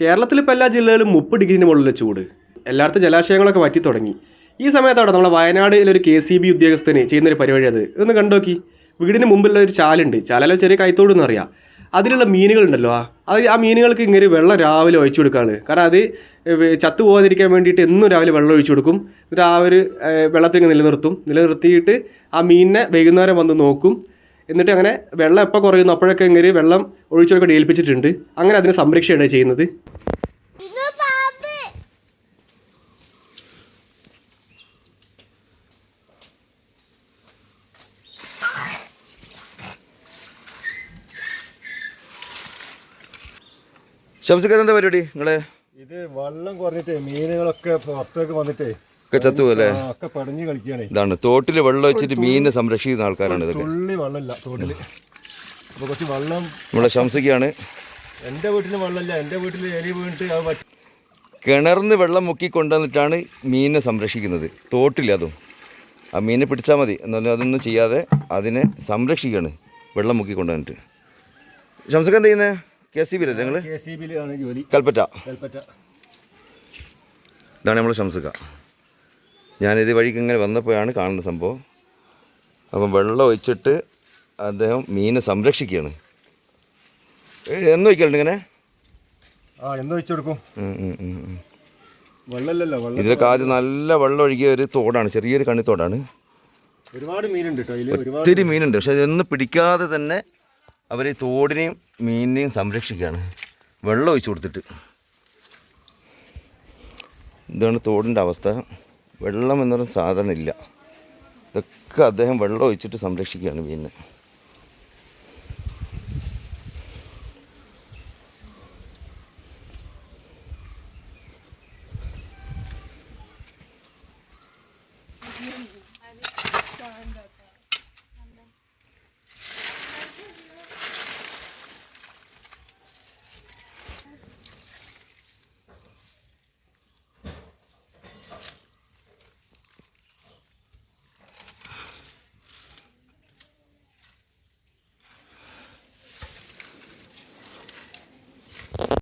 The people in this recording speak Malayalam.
കേരളത്തിൽ ഇപ്പോൾ എല്ലാ ജില്ലകളിലും മുപ്പത് ഡിഗ്രിന് മുകളിലെ ചൂട്. എല്ലായിടത്തും ജലാശയങ്ങളൊക്കെ വറ്റി തുടങ്ങി. ഈ സമയത്താണ് നമ്മളെ വയനാടിലൊരു കെ സി ബി ഉദ്യോഗസ്ഥന് ചെയ്യുന്നൊരു പരിപാടി അത്? ഒന്ന് കണ്ടോക്കി. വീടിന് മുമ്പിലുള്ള ഒരു ചാലുണ്ട്. ചാലല്ല ചെറിയ കൈത്തോട് എന്ന് അറിയാം അതിലുള്ള മീനുകളുണ്ടല്ലോ. ആ അത് ആ മീനുകൾക്ക് ഇങ്ങനെ വെള്ളം രാവിലെ ഒഴിച്ചു കൊടുക്കുകയാണ് കാരണം അത് ചത്തു പോകാതിരിക്കാൻ വേണ്ടിയിട്ട് എന്നും രാവിലെ വെള്ളം ഒഴിച്ചു കൊടുക്കും. ഏ, വെള്ളത്തിൽ നിലനിർത്തും. നിലനിർത്തിയിട്ട് ആ മീനിനെ വൈകുന്നേരം വന്ന് നോക്കും. എന്നിട്ട് അങ്ങനെ വെള്ളം എപ്പോൾ കുറയുന്നു? അപ്പോഴൊക്കെ ഇങ്ങനെ വെള്ളം ഒഴിച്ചൊക്കെ ഏൽപ്പിച്ചിട്ടുണ്ട് അങ്ങനെ അതിനെ സംരക്ഷയാണ് ചെയ്യുന്നത്. ശംസക്കാരൻ എന്താ പരിപാടി? നിങ്ങളെ ഇത് വെള്ളം കുറഞ്ഞിട്ടേ മീനുകളൊക്കെ പുറത്തേക്ക് വന്നിട്ടേ ഒക്കെ ചത്തു അല്ലേ? ആ, ഒക്കെ പടഞ്ഞു കളിക്കുകയാണേ. ഇതാണ് തോട്ടിൽ വെള്ളം വെച്ചിട്ട് മീനിനെ സംരക്ഷിക്കുന്ന ആൾക്കാരാണ് ഇതൊക്കെ. തുള്ളി വെള്ളമില്ല തോട്ടിൽ അപ്പോൾ കുറച്ച് വെള്ളം നമ്മളെ ശംസിക്കാണ് എന്റെ വീട്ടിൽ വെള്ളമില്ല. എന്റെ വീട്ടിൽ എലി വീണിട്ട് അത് കിണറിന്ന് വെള്ളം മുക്കി കൊണ്ടുവന്നിട്ടാണ് മീനിനെ സംരക്ഷിക്കുന്നത്. തോട്ടിൽ അതും. ആ മീനെ പിടിച്ചാൽ മതി. എന്നാലും അതൊന്നും ചെയ്യാതെ അതിനെ സംരക്ഷിക്കുകയാണ് വെള്ളം മുക്കി കൊണ്ടുവന്നിട്ട് ശംസക്ക് എന്താ ചെയ്യുന്നത് കെ സി ബിയിലല്ലേ ഞങ്ങൾ കൽപ്പറ്റ. കൽപ്പറ്റ. ഇതാണ് നമ്മൾ ശംസുക ഞാനിത് വഴിക്ക് ഇങ്ങനെ വന്നപ്പോഴാണ് കാണുന്ന സംഭവം. അപ്പം വെള്ളം ഒഴിച്ചിട്ട് അദ്ദേഹം മീനെ സംരക്ഷിക്കുകയാണ്. എന്ന് വയ്ക്കലുണ്ട് ഇങ്ങനെ? ആ എന്ത് വെച്ചു കൊടുക്കും. ഉം, ഉം, ഉം, ഉം. വെള്ളമില്ലല്ലോ വെള്ളം ഇതിലൊക്കെ ആദ്യം നല്ല വെള്ളം ഒഴുകിയ ഒരു തോടാണ് ചെറിയൊരു കണ്ണിത്തോടാണ്. ഒരുപാട് മീനുണ്ട് ഒത്തിരി മീനുണ്ട് പക്ഷെ ഇതൊന്നും പിടിക്കാതെ തന്നെ അവർ ഈ തോടിനെയും മീനിനെയും സംരക്ഷിക്കുകയാണ് വെള്ളം ഒഴിച്ചു കൊടുത്തിട്ട്. ഇതാണ് തോടിന്റെ അവസ്ഥ. വെള്ളം എന്നൊരു സാധനം ഇല്ല ഇതൊക്കെ അദ്ദേഹം വെള്ളം ഒഴിച്ചിട്ട് സംരക്ഷിക്കുകയാണ് മീനിനെ